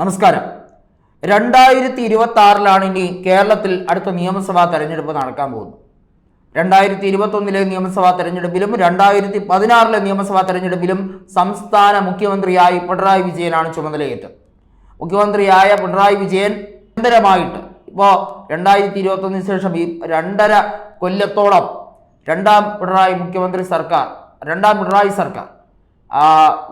നമസ്കാരം. രണ്ടായിരത്തി ഇരുപത്തി ആറിലാണ് ഇനി കേരളത്തിൽ അടുത്ത നിയമസഭാ തെരഞ്ഞെടുപ്പ് നടക്കാൻ പോകുന്നത്. രണ്ടായിരത്തി ഇരുപത്തൊന്നിലെ നിയമസഭാ തെരഞ്ഞെടുപ്പിലും രണ്ടായിരത്തി പതിനാറിലെ നിയമസഭാ തെരഞ്ഞെടുപ്പിലും സംസ്ഥാന മുഖ്യമന്ത്രിയായി പിണറായി വിജയനാണ് ചുമതലയേറ്റത്. മുഖ്യമന്ത്രിയായ പിണറായി വിജയൻ നിരന്തരമായിട്ട് ഇപ്പോൾ രണ്ടായിരത്തി ഇരുപത്തൊന്നിന് ശേഷം ഈ രണ്ടര കൊല്ലത്തോളം രണ്ടാം പിണറായി മുഖ്യമന്ത്രി സർക്കാർ രണ്ടാം പിണറായി സർക്കാർ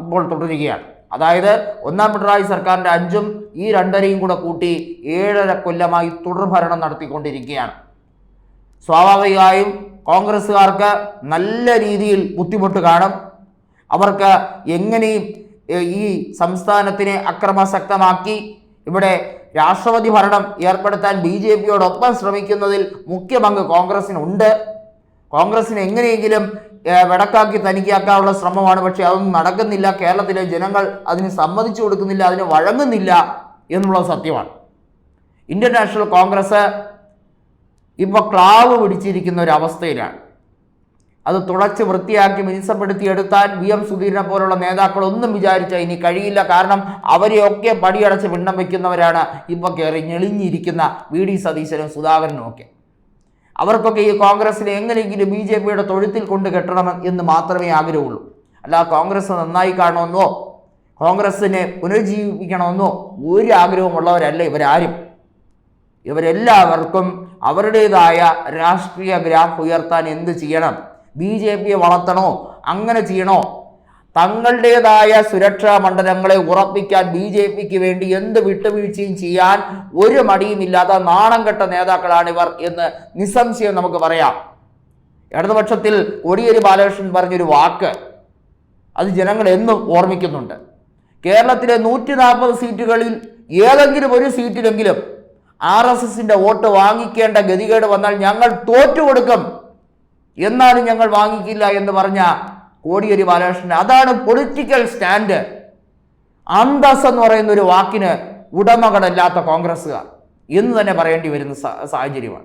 ഇപ്പോൾ തുടരുകയാണ്. അതായത് ഒന്നാം പിണറായി സർക്കാരിന്റെ അഞ്ചും ഈ രണ്ടരയും കൂടെ കൂട്ടി ഏഴര കൊല്ലമായി തുടർഭരണം നടത്തിക്കൊണ്ടിരിക്കുകയാണ്. സ്വാഭാവികമായും കോൺഗ്രസ്സുകാർക്ക് നല്ല രീതിയിൽ ബുദ്ധിമുട്ട് കാണും. അവർക്ക് എങ്ങനെയും ഈ സംസ്ഥാനത്തിനെ അക്രമാസക്തമാക്കി ഇവിടെ രാഷ്ട്രപതി ഭരണം ഏർപ്പെടുത്താൻ ബി ജെ പിയോടൊപ്പം ശ്രമിക്കുന്നതിൽ മുഖ്യ പങ്ക് കോൺഗ്രസിനുണ്ട് കോൺഗ്രസിന് എങ്ങനെയെങ്കിലും വടക്കാക്കി തനിക്കാക്കാനുള്ള ശ്രമമാണ്. പക്ഷേ അതൊന്നും നടക്കുന്നില്ല. കേരളത്തിലെ ജനങ്ങൾ അതിന് സമ്മതിച്ചു കൊടുക്കുന്നില്ല അതിന് വഴങ്ങുന്നില്ല എന്നുള്ളത് സത്യമാണ്. ഇന്ത്യൻ നാഷണൽ കോൺഗ്രസ് ഇപ്പോൾ ക്ലാവ് പിടിച്ചിരിക്കുന്ന ഒരു അവസ്ഥയിലാണ്. അത് തുളച്ച് വൃത്തിയാക്കി മിനിസപ്പെടുത്തിയെടുത്താൻ വി എം സുധീരനെ പോലുള്ള നേതാക്കളൊന്നും വിചാരിച്ചാൽ ഇനി കഴിയില്ല. കാരണം അവരെയൊക്കെ പടിയടച്ച് പിണ്ണം വയ്ക്കുന്നവരാണ് ഇപ്പോൾ കയറി ഞെളിഞ്ഞിരിക്കുന്ന വി ഡി സതീശനും സുധാകരനും ഒക്കെ. അവർക്കൊക്കെ ഈ കോൺഗ്രസിനെ എങ്ങനെയെങ്കിലും ബി ജെ പിയുടെ തൊഴുത്തിൽ കൊണ്ട് കെട്ടണം എന്ന് മാത്രമേ ആഗ്രഹമുള്ളൂ. അല്ല കോൺഗ്രസ് നന്നായി കാണുമെന്നോ കോൺഗ്രസിനെ പുനരുജ്ജീവിപ്പിക്കണമെന്നോ ഒരു ആഗ്രഹമുള്ളവരല്ല ഇവരാരും. ഇവരെല്ലാവർക്കും അവരുടേതായ രാഷ്ട്രീയ ഗ്രാഫ് ഉയർത്താൻ എന്ത് ചെയ്യണം? ബി ജെ പിയെ വളർത്തണോ? അങ്ങനെ ചെയ്യണോ? തങ്ങളുടേതായ സുരക്ഷാ മണ്ഡലങ്ങളെ ഉറപ്പിക്കാൻ ബി ജെ പിക്ക് വേണ്ടി എന്ത് വിട്ടുവീഴ്ചയും ചെയ്യാൻ ഒരു മടിയുമില്ലാത്ത നാണം കെട്ട നേതാക്കളാണ് ഇവർ എന്ന് നിസ്സംശയം നമുക്ക് പറയാം. ഇടതുപക്ഷത്തിൽ കോടിയേരി ബാലകൃഷ്ണൻ പറഞ്ഞൊരു വാക്ക് അത് ജനങ്ങൾ എന്നും ഓർമ്മിക്കുന്നുണ്ട്. കേരളത്തിലെ നൂറ്റി നാൽപ്പത് സീറ്റുകളിൽ ഏതെങ്കിലും ഒരു സീറ്റിലെങ്കിലും ആർ എസ് എസിന്റെ വോട്ട് വാങ്ങിക്കേണ്ട ഗതികേട് വന്നാൽ ഞങ്ങൾ തോറ്റു കൊടുക്കും എന്നാലും ഞങ്ങൾ വാങ്ങിക്കില്ല എന്ന് പറഞ്ഞ കോടിയേരി ബാലകൃഷ്ണൻ അതാണ് പൊളിറ്റിക്കൽ സ്റ്റാൻഡ് അന്തസ് എന്ന് പറയുന്ന ഒരു വാക്കിന് ഉടമകളല്ലാത്ത കോൺഗ്രസ്സുകാർ. എന്ന് തന്നെ പറയേണ്ടി വരുന്ന സാഹചര്യമാണ്.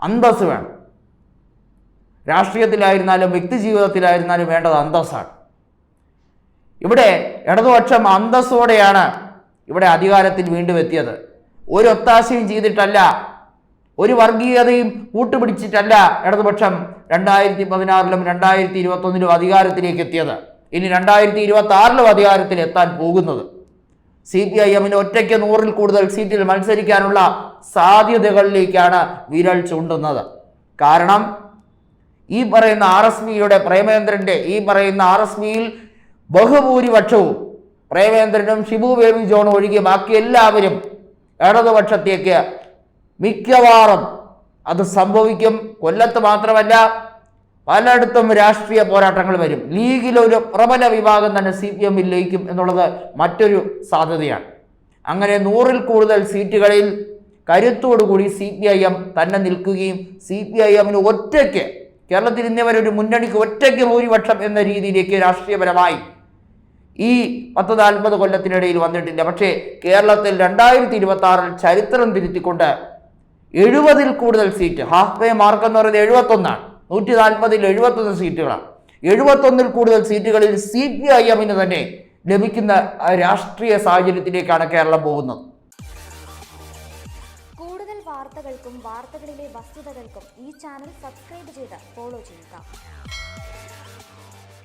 അന്തസ് വേണം. രാഷ്ട്രീയത്തിലായിരുന്നാലും വ്യക്തി ജീവിതത്തിലായിരുന്നാലും വേണ്ടത് അന്തസ്സാണ്. ഇവിടെ ഇടതുപക്ഷം അന്തസ്സോടെയാണ് ഇവിടെ അധികാരത്തിൽ വീണ്ടും എത്തിയത്. ഒരു ഒത്താശയും ചെയ്തിട്ടല്ല ഒരു വർഗീയതയും കൂട്ടുപിടിച്ചിട്ടല്ല ഇടതുപക്ഷം രണ്ടായിരത്തി പതിനാറിലും രണ്ടായിരത്തി ഇരുപത്തൊന്നിലും അധികാരത്തിലേക്ക് എത്തിയത്. ഇനി രണ്ടായിരത്തി ഇരുപത്തി ആറിലും അധികാരത്തിൽ എത്താൻ പോകുന്നത്. സി പി ഐ എമ്മിന് ഒറ്റയ്ക്ക് നൂറിൽ കൂടുതൽ സീറ്റിൽ മത്സരിക്കാനുള്ള സാധ്യതകളിലേക്കാണ് വിരൽ ചൂണ്ടുന്നത്. കാരണം ഈ പറയുന്ന ആർ എസ് പിയുടെ പ്രേമേന്ദ്രന്റെ ഈ പറയുന്ന ആർ എസ് പിയിൽ ബഹുഭൂരിപക്ഷവും പ്രേമേന്ദ്രനും ഷിബു ബേബി ജോണും ഒഴികെ ബാക്കി എല്ലാവരും ഇടതുപക്ഷത്തേക്ക് മിക്കവാറും അത് സംഭവിക്കും. കൊല്ലത്ത് മാത്രമല്ല പലയിടത്തും രാഷ്ട്രീയ പോരാട്ടങ്ങൾ വരും. ലീഗിലൊരു പ്രബല വിഭാഗം തന്നെ സി പി എമ്മിൽ ലയിക്കും എന്നുള്ളത് മറ്റൊരു സാധ്യതയാണ്. അങ്ങനെ നൂറിൽ കൂടുതൽ സീറ്റുകളിൽ കരുത്തോടുകൂടി സി പി ഐ എം തന്നെ നിൽക്കുകയും സി പി ഐ എമ്മിന് ഒറ്റയ്ക്ക് കേരളത്തിൽ ഇന്നേ ഒരു മുന്നണിക്ക് ഒറ്റയ്ക്ക് ഭൂരിപക്ഷം എന്ന രീതിയിലേക്ക് രാഷ്ട്രീയപരമായി ഈ പത്ത് നാൽപ്പത് കൊല്ലത്തിനിടയിൽ വന്നിട്ടില്ല. പക്ഷേ കേരളത്തിൽ രണ്ടായിരത്തി ഇരുപത്തി ആറിൽ ചരിത്രം തിരുത്തിക്കൊണ്ട് എഴുപതിൽ കൂടുതൽ സീറ്റ് ഹാഫ് വേ മാർക്ക് എന്ന് പറയുന്നത് എഴുപത്തൊന്നാണ്. നൂറ്റി നാൽപ്പതിൽ എഴുപത്തൊന്ന് സീറ്റുകളാണ് എഴുപത്തൊന്നിൽ കൂടുതൽ സീറ്റുകളിൽ സി പി ഐ എമ്മിന് തന്നെ ലഭിക്കുന്ന രാഷ്ട്രീയ സാഹചര്യത്തിലേക്കാണ് കേരളം പോകുന്നത്. കൂടുതൽ വാർത്തകൾക്കും വാർത്തകളിലെ വസ്തുതകൾക്കും ഈ ചാനൽ സബ്സ്ക്രൈബ് ചെയ്ത് ഫോളോ ചെയ്യുക.